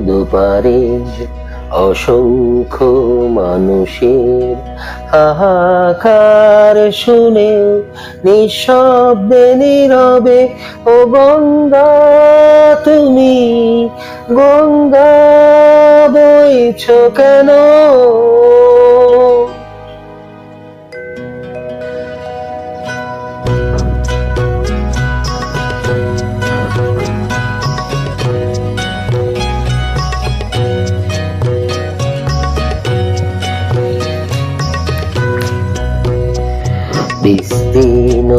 দুপারে অসংখ্য মানুষের। হাহাকার শুনে নিঃশব্দে নীরবে ও গঙ্গা তুমি গঙ্গা বইছ কেন? বিস্তীর্ণ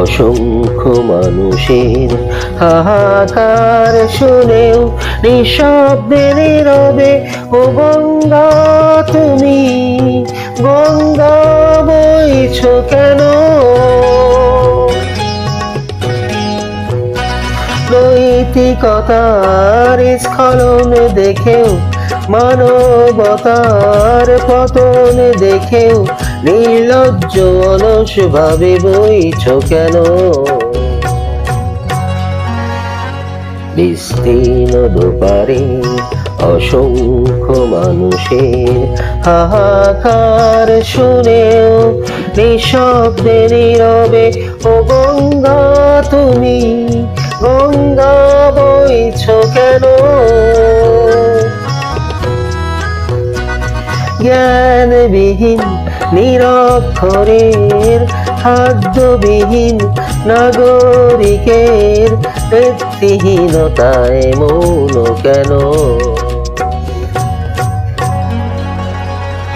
অসংখ্য মানুষের হাহাকার শুনেও নিঃশব্দে নীরবে, ও গঙ্গা, তুমি গঙ্গা বইছ কেন? নৈতিকতার স্খলন দেখেও, মানবতার পতন দেখেও নির্লজ্জ অলস ভাবে বইছ কেন? বিস্তীর্ণ দুপারে অসংখ্য মানুষের হাহাকার শুনেও নিঃশব্দে নীরবে, ও গঙ্গা, তুমি গঙ্গা বইছ কেন? জ্ঞানবিহীন নিরক্ষরের খাদ্যবিহীন নাগরিকের ব্যক্তিহীনতায় মৌন কেন?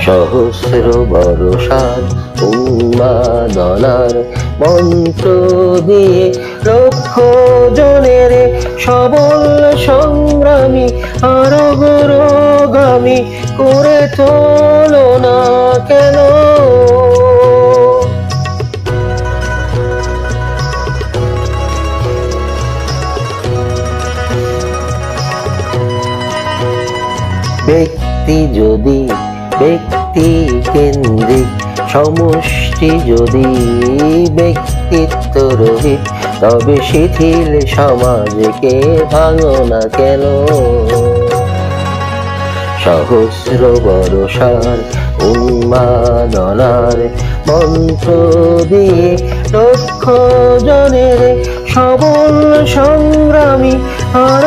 সহস্র বরসার উন্মাদনার মন্ত্র দিয়ে লক্ষ জনের সবল সংগ্রামী আর অগ্রগামী করে তোলো না কেন? ব্যক্তি যদি ব্যক্তি কেন্দ্রিক, সমষ্টি যদি ব্যক্তিত্ব রহিত তবে শিথিল সমাজকে ভাঙো না কেন? সহস্র বরসার উন্মাদনার মন্ত্র দিয়ে লক্ষ জনের সবল সংগ্রামী আর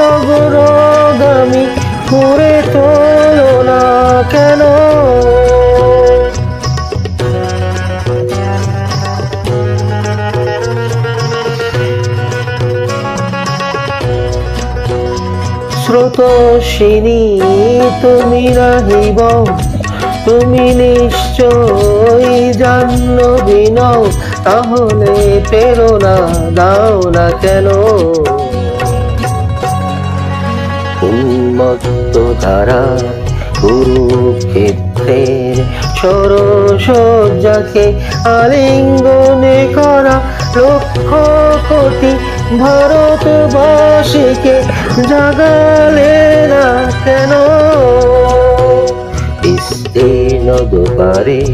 রোগামী করে তোলো না কেন? স্রোতস্বিনী তুমি রাহিব। তুমি নিশ্চয় জাহ্নবী নও তাহলে প্রেরণা দাও না কেন? উন্মত্ত ধারা কুরুক্ষেত্রের সরসজ্জাকে আলিঙ্গনে করা লক্ষ কোটি ভারতবাসীকে জাগালে না কেন? বিস্তীর্ণ দুপারে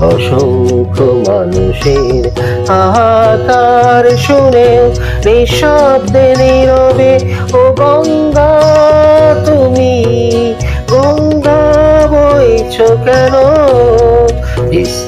অসংখ্য মানুষের হাহাকার শুনেও নিঃশব্দে নীরবে ও গঙ্গা তুমি গঙ্গা বইছ কেন? বিস্তীর্ণ